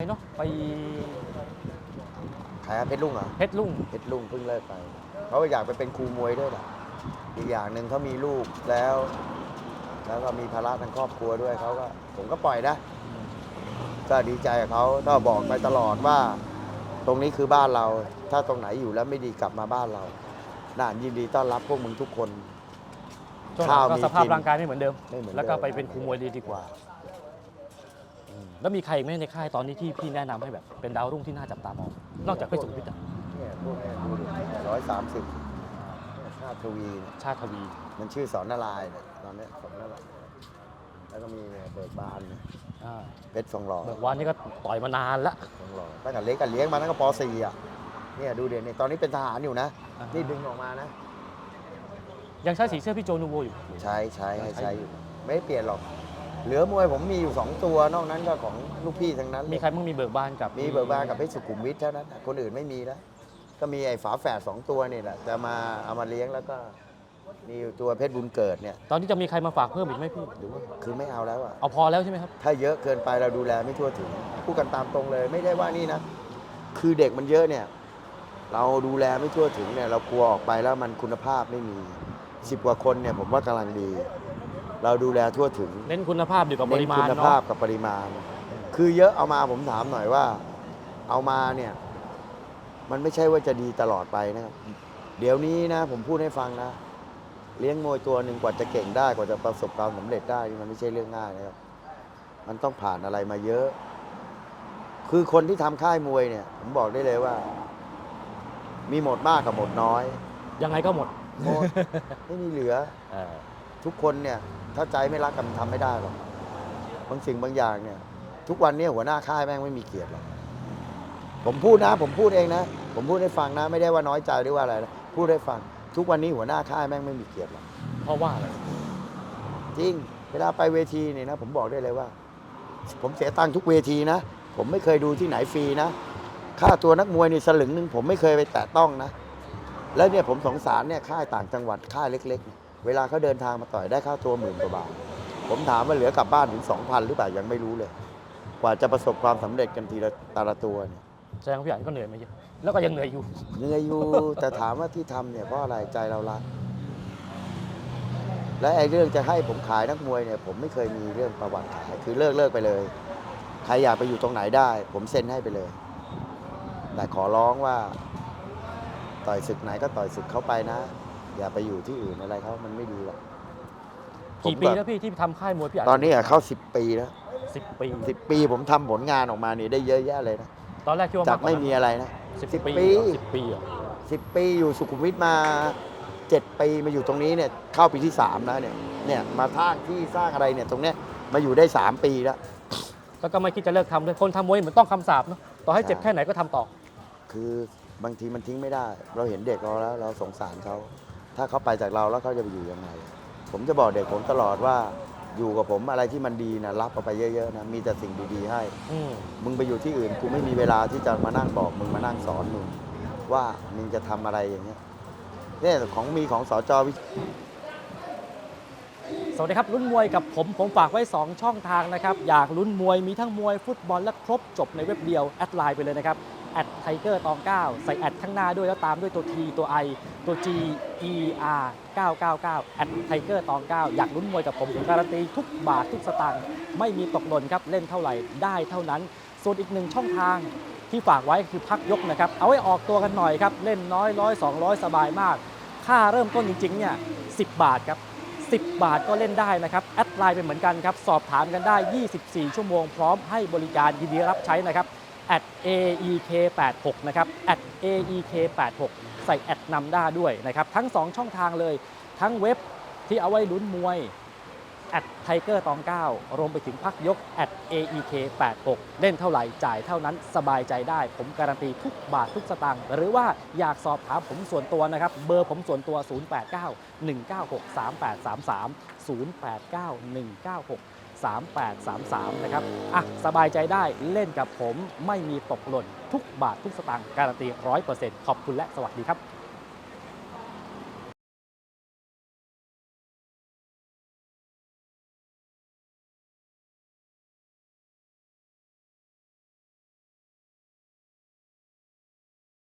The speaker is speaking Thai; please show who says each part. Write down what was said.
Speaker 1: เนาะไป
Speaker 2: ใครอะเพชรลุงเหรอ
Speaker 1: เพชรลุ่ง
Speaker 2: เพชรลุงเพิ่งเลิกไปเขาอยากไปเป็นครูมวยด้วยแหละอีกอย่างหนึ่งเขามีลูกแล้ว แล้วก็มีภาระทางครอบครัวด้วยเขาก็ผมก็ปล่อยนะ ก็ดีใจกับเขาก็บอกไปตลอดว่า ตรงนี้คือบ้านเรา ถ้าตรงไหนอยู่แล้วไม่ดีกลับมาบ้านเราน่ายินดีต้อนรับพวกมึงทุกคน
Speaker 1: ช่วงหลัง
Speaker 2: ข้าว
Speaker 1: ก็
Speaker 2: มี
Speaker 1: สภาพ
Speaker 2: กิน
Speaker 1: ร่างกายไม่เหมือนเดิม
Speaker 2: ไม่เหมือน
Speaker 1: แล้วก็
Speaker 2: เดิม
Speaker 1: ไปเป็นครูมวยดีดีกว่าอืม แล้วมีใครอีกไหมในค่ายตอนนี้ที่พี่แนะนำให้แบบเป็นดาวรุ่งที่น่าจับตามอง นอกจากเพชรสุขุมวิทอะ
Speaker 2: เนี่ยพวกเนี้ดูดิร้อยสามสิบชาติทวีเนี่ย
Speaker 1: ชาติทวี
Speaker 2: มันชื่อสอนนารายณ์เนี่ยตอนเนี้ยสอนนารายณ์แล้วก็มีเนี่ยเบิกบานเนี่ย
Speaker 1: อ่า
Speaker 2: เพชรฟองหล่อ
Speaker 1: เบิกวานนี่ก็ต่อยมานานละ
Speaker 2: ฟองหล่อตั้งแต่เล็กกันเลี้ยงมาตั้งแต่ป .4 อะ เนี่ยดูเด่นเนี่ยตอนนี้เป็นทหารอยู่นะ
Speaker 1: อ่าฮะ
Speaker 2: นี่ดึงออกมานะ
Speaker 1: ยังใช้สีเสื้อพี่โจนูโวอยู่
Speaker 2: ใช้ใช้ให้
Speaker 1: ใช้
Speaker 2: ใช้อยู่ ไม่เปลี่ยนหรอก เหลือมวยผมมีอยู่ 2 ตัวนอกนั้นก็ของลูกพี่ทั้งนั้นเลย
Speaker 1: มีใครบ้างมีเบิกบานกับ
Speaker 2: มีเบิกบานกับเพชรสุขุมวิทเท่านั้นคนอื่นไม่มีแล้วก็มีไอ้ฝาแฝดสองตัวนี่แหละจะมาเอามาเลี้ยงแล้วก็มีอยู่ตัวเพชรบุญเกิดเนี่ย
Speaker 1: ตอนนี้จะมีใครมาฝากเพิ่มอีกไหมพี่
Speaker 2: หรือว่าคือไม่เอาแล้วอะ
Speaker 1: เอาพอแล้วใช่ไหมครับ
Speaker 2: ถ้าเยอะเกินไปเราดูแลไม่ทั่วถึงพูดกันตามตรงเลยไม่ได้ว่านี่นะ คือเด็กมันเยอะเนี่ย เราดูแลไม่ทั่วถึงเนี่ย เรากลัวออกไปแล้วมันคุณภาพไม่มีสิบกว่าคนเนี่ยผมว่ากำลังดี เราดูแลทั่วถึง
Speaker 1: เน้นคุณภาพดีกว่าป
Speaker 2: เน้
Speaker 1: ริ
Speaker 2: น
Speaker 1: มา
Speaker 2: คุ
Speaker 1: ณ
Speaker 2: ณ
Speaker 1: เนาะ
Speaker 2: ภาพกับปริมาณ คือเยอะเอามาผมถามหน่อยว่า เอามาเนี่ย มันไม่ใช่ว่าจะดีตลอดไปนะครับ เดี๋ยวนี้นะ ผมพูดให้ฟังนะ เลี้ยงมวยตัวหนึ่งกว่าจะเก่งได้กว่าจะประสบความสำเร็จได้นี่มันไม่ใช่เรื่องง่ายนะครับ มันต้องผ่านอะไรมาเยอะ คือคนที่ทำค่ายมวยเนี่ย ผมบอกได้เลยว่า มีหมดมากกับหมดน้อย
Speaker 1: ยังไงก็หมด
Speaker 2: หมด ไม่มีเหลือ
Speaker 1: เออ
Speaker 2: ทุกคนเนี่ยถ้าใจไม่รักกันมันทำไม่ได้หรอกบางสิ่งบางอย่างเนี่ย ทุกวันเนี้หัวหน้าค่ายแม่งไม่มีเกียรติหรอกผมพูดนะ ผมพูดเองนะ ผมพูดให้ฟังนะ ไม่ได้ว่าน้อยใจหรือว่าอะไรนะพูดให้ฟัง ทุกวันนี้หัวหน้าค่ายแม่งไม่มีเกียรติหรอก
Speaker 1: เพราะว่าอะไร
Speaker 2: จริงเวลาไปเวทีเนี่ยนะ ผมบอกได้เลยว่า ผมเสียตังค์ทุกเวทีนะ ผมไม่เคยดูที่ไหนฟรีนะค่าตัวนักมวยนี่สลึงหนึ่งผมไม่เคยไปแตะต้องนะ แล้วเนี่ยผมสงสารเนี่ยค่ายต่างจังหวัดค่ายเล็ก ๆ เวลาเขาเดินทางมาต่อยได้ค่าตัวหมื่นกว่าบาท ผมถามว่าเหลือกลับบ้านถึงสองพันหรือเปล่ายังไม่รู้เลย กว่าจะประสบความสำเร็จกันทีละแต่ละตัวเนี่ย
Speaker 1: แสดงว่าพี่อันก็เหนื่อยมาเยอะแล้วก็ยังเหนื่อยอยู่
Speaker 2: เหนื่อยอยู่ แต่ถามว่าที่ทำเนี่ยเพราะอะไรใจเรารักและไอ้เรื่องจะให้ผมขายนักมวยเนี่ย ผมไม่เคยมีเรื่องประวัติขาย คือเลิกเลิกไปเลย ใครอยากไปอยู่ตรงไหนได้ ผมเซ็นให้ไปเลย แต่ขอร้องว่า ต่อยศึกไหนก็ต่อยศึกเข้าไปนะ อย่าไปอยู่ที่อื่นอะไรเขามันไม่ดีหรอก
Speaker 1: กี่
Speaker 2: ผม
Speaker 1: ปี
Speaker 2: แบบ
Speaker 1: แล้วพี่ที่ทำค่ายมวยพี่อัน
Speaker 2: ตอนนี้อะเข้าสิบปีแล้ว
Speaker 1: สิบปี
Speaker 2: สิบปีผมทำผลงานออกมานี่ได้เยอะแยะเลยนะ
Speaker 1: ตอนแรกคิดว่า
Speaker 2: จาก
Speaker 1: กกว่
Speaker 2: ไม่
Speaker 1: นั้น
Speaker 2: มีอะไรนะ
Speaker 1: สิบ
Speaker 2: สิบ
Speaker 1: ปี
Speaker 2: ปี
Speaker 1: สิบปีเหรอ
Speaker 2: สิบปีอยู่สุขุมวิทมาเจ็ดปีมาอยู่ตรงนี้เนี่ยเข้าปีที่สามแล้วเนี่ยเนี่ยมาสร้างที่สร้างอะไรเนี่ยตรงเนี้ยมาอยู่ได้สามปีแล้ว
Speaker 1: แล้วก็ไม่คิดจะเลิกทำเลยคนทำมวยเหมือนต้องคำสาปเนาะต่อให้เจ็บ
Speaker 2: ใช่
Speaker 1: แค่ไหนก็ทำต่อ
Speaker 2: คือบางทีมันทิ้งไม่ได้ เราเห็นเด็กเราแล้ว เราสงสารเขา ถ้าเขาไปจากเราแล้วเขาจะไปอยู่ยังไง ผมจะบอกเด็กผมตลอดว่าอยู่กับผมอะไรที่มันดีนะรับเอาไปเยอะๆนะมีแต่สิ่งดีๆให้
Speaker 1: อืม
Speaker 2: มึงไปอยู่ที่อื่นกูไม่มีเวลาที่จะมานั่งบอกมึงมานั่งสอนมึงว่ามึงจะทำอะไรอย่างเงี้ยเนี่ยของมีของสจวิ
Speaker 1: สวัสดีครับลุ้นมวยกับผม ผมฝากไว้ 2 ช่องทางนะครับ อยากลุ้นมวยมีทั้งมวยฟุตบอลและครบจบในเว็บเดียว แอดไลน์ไปเลยนะครับ แอดไทเกอร์ตอง 9 ใส่แอดข้างหน้าด้วยแล้วตามด้วยตัว T ตัว I ตัว G E R 999แอดไทเกอร์ตอง 9 อยากลุ้นมวยกับผมผมการันตีทุกบาททุกสตางค์ไม่มีตกหล่นครับ เล่นเท่าไหร่ได้เท่านั้น ส่วนอีกหนึ่งช่องทางที่ฝากไว้คือพักยกนะครับ เอาไว้ออกตัวกันหน่อยครับ เล่นน้อยร้อยสองร้อยสบายมาก ค่าเริ่มต้นจริงๆเนี่ย10บาทครับ 10 บาทก็เล่นได้นะครับ แอดไลน์เป็นเหมือนกันครับ สอบถามกันได้ 24 ชั่วโมงพร้อมให้บริการยินดีรับใช้นะครับ aek86 นะครับ at aek86 ใส่แอดนำหน้าด้วยนะครับ ทั้ง 2 ช่องทางเลย ทั้งเว็บที่เอาไว้ลุ้นมวย at tiger ตอง9รวมไปถึงพักยก at aek86 เล่นเท่าไหร่จ่ายเท่านั้นสบายใจได้ ผมการันตีทุกบาททุกสตางค์หรือว่าอยากสอบถามผมส่วนตัวนะครับ เบอร์ผมส่วนตัว 089 196 3833 089 196 3833 นะครับ อะ สบายใจได้เล่นกับผมไม่มีตกหล่น ทุกบาททุกสตางค์การันตี 100%ขอบคุณและสวัสดีครับ